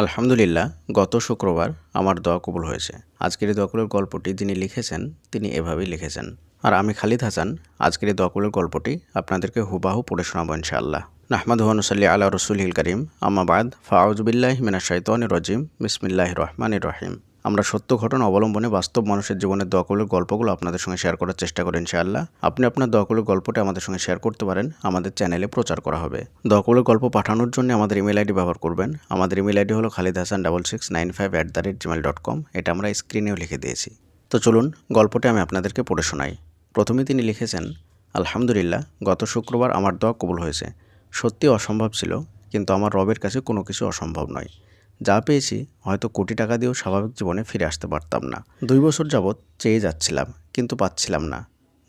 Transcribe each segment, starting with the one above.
আলহামদুলিল্লাহ, গত শুক্রবার আমার দোয়া কবুল হয়েছে। আজকের দোয়াকুলের গল্পটি যিনি লিখেছেন, তিনি এভাবেই লিখেছেন। আর আমি খালিদ হাসান, আজকের দোয়াকুলের গল্পটি আপনাদেরকে হুবাহু পড়ে শোনাবো ইনশাআল্লাহ। নাহমাদ হনুসাল্লি আল্লাহ রসুল হিল করিম। আমাবাদ ফাউজবিল্লাহ মিনা শৈতন রজিম। বিসমিল্লাহ রহমান রহিম। আমরা সত্য ঘটনা অবলম্বনে বাস্তব মানুষের জীবনের দোয়াকুলের গল্পগুলো আপনাদের সঙ্গে শেয়ার করার চেষ্টা করেন ইনশাআল্লাহ। আপনি আপনার দোয়াকুলের গল্পটি আমাদের সঙ্গে শেয়ার করতে পারেন, আমাদের চ্যানেলে প্রচার করা হবে। দোয়াকুলের গল্প পাঠানোর জন্য আমাদের ইমেল আইডি ব্যবহার করবেন। আমাদের ইমেল আইডি হলো Khalid Hasan double six nine five at the rate Gmail dot com এটা আমরা স্ক্রিনেও লিখে দিয়েছি। তো চলুন, গল্পটি আমি আপনাদেরকে পড়ে শোনাই। প্রথমে তিনি লিখেছেন, আলহামদুলিল্লাহ, গত শুক্রবার আমার দোয়া কবুল হয়েছে। সত্যি অসম্ভব ছিল, কিন্তু আমার রবের কাছে কোনো কিছু অসম্ভব নয়। যা পেয়েছি, হয়তো কোটি টাকা দিয়েও স্বাভাবিক জীবনে ফিরে আসতে পারতাম না। দুই বছর যাবৎ চেয়ে যাচ্ছিলাম, কিন্তু পাচ্ছিলাম না।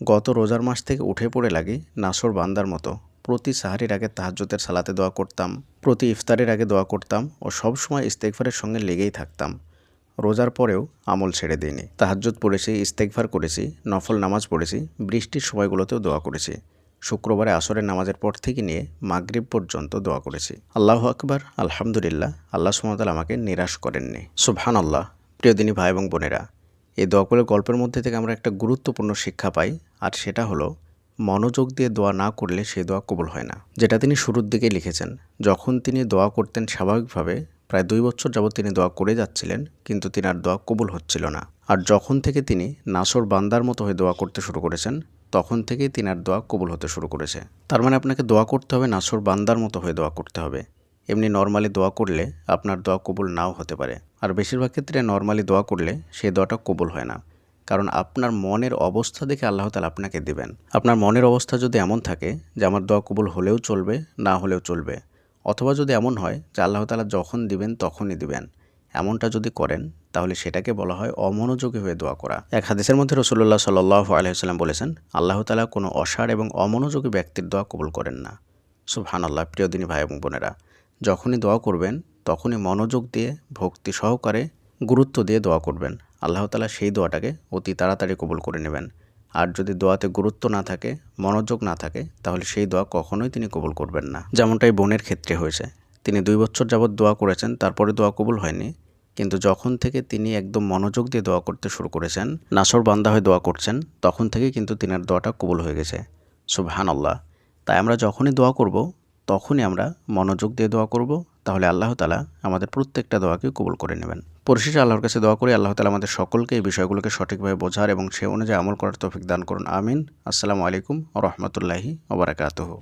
গত রোজার মাস থেকে উঠে পড়ে লাগি নাসর বান্দার মতো। প্রতি সাহারির আগে তাহাজ্জতের সালাতে দোয়া করতাম, প্রতি ইফতারের আগে দোয়া করতাম ও সব সময় ইস্তেকফারের সঙ্গে লেগেই থাকতাম। রোজার পরেও আমল ছেড়ে দিইনি। তাহাজ্জত পড়েছি ইস্তেকফার করেছি, নফল নামাজ পড়েছি, বৃষ্টির সময়গুলোতেও দোয়া করেছি। শুক্রবারে আসরের নামাজের পর থেকে নিয়ে মাগরিব পর্যন্ত দোয়া করেছি। আল্লাহ আকবার, আলহামদুলিল্লাহ, আল্লাহ সুমতাল আমাকে নিরাশ করেননি। সুবহান আল্লাহ প্রিয় দিনী ভাই এবং বোনেরা, এই দোয়াকুলের গল্পের মধ্যে থেকে আমরা একটা গুরুত্বপূর্ণ শিক্ষা পাই, আর সেটা হলো, মনোযোগ দিয়ে দোয়া না করলে সে দোয়া কবুল হয় না। যেটা তিনি শুরুর দিকে লিখেছেন, যখন তিনি দোয়া করতেন স্বাভাবিকভাবে, প্রায় দুই বছর যাবৎ তিনি দোয়া করে যাচ্ছিলেন, কিন্তু তিনি আর দোয়া কবুল হচ্ছিল না। আর যখন থেকে তিনি নাসর বান্দার মতো হয়ে দোয়া করতে শুরু করেছেন তখন থেকেই তিনার দোয়া কবুল হতে শুরু করেছে। তার মানে আপনাকে দোয়া করতে হবে, নাসর বান্দার মতো হয়ে দোয়া করতে হবে। এমনি নর্মালি দোয়া করলে আপনার দোয়া কবুল নাও হতে পারে। আর বেশিরভাগ ক্ষেত্রে নর্মালি দোয়া করলে সেই দোয়াটা কবুল হয় না। কারণ আপনার মনের অবস্থা দেখে আল্লাহ তালা আপনাকে দেবেন। আপনার মনের অবস্থা যদি এমন থাকে যে আমার দোয়া কবুল হলেও চলবে, না হলেও চলবে, অথবা যদি এমন হয় যে আল্লাহ তালা যখন দিবেন তখনই দিবেন। এমনটা যদি করেন, তাহলে সেটাকে বলা হয় অমনোযোগী হয়ে দোয়া করা। এক হাদিসের মধ্যে রসুল্লাহ সাল্লাহ আলহিহাল্লাম বলেছেন, আল্লাহ তালা কোনো অসার এবং অমনোযোগী ব্যক্তির দোয়া কবুল করেন না। সুবহান আল্লাহ প্রিয় দিনী ভাই এবং বোনেরা, যখনই দোয়া করবেন, তখনই মনোযোগ দিয়ে, ভক্তি সহকারে গুরুত্ব দিয়ে দোয়া করবেন। আল্লাহ তালা সেই দোয়াটাকে অতি তাড়াতাড়ি কবুল করে নেবেন। আর যদি দোয়াতে গুরুত্ব না থাকে, মনোযোগ না থাকে, তাহলে সেই দোয়া কখনোই তিনি কবুল করবেন না। যেমনটাই বোনের ক্ষেত্রে হয়েছে তিনি দুই বছর যাবৎ দোয়া করেছেন, তারপরে দোয়া কবুল হয়নি। কিন্তু যখন থেকে তিনি একদম মনোযোগ দিয়ে দোয়া করতে শুরু করেছেন, নাসর বান্দা হয়ে দোয়া করছেন, তখন থেকে কিন্তু তিনার দোয়াটা কবুল হয়ে গেছে। সুবহান আল্লাহ তাই আমরা যখনই দোয়া করব, তখনই আমরা মনোযোগ দিয়ে দোয়া করব, তাহলে আল্লাহ তালা আমাদের প্রত্যেকটা দোয়াকে কবুল করে নেবেন। পরিশেষে আল্লাহর কাছে দোয়া করি, আল্লাহ তালা আমাদের সকলকে এই বিষয়গুলোকে সঠিকভাবে বোঝার এবং সে অনুযায়ী আমল করার তৌফিক দান করুন। আমিন। আসসালামু আলাইকুম রহমতুল্লাহি ওবরাকাতহ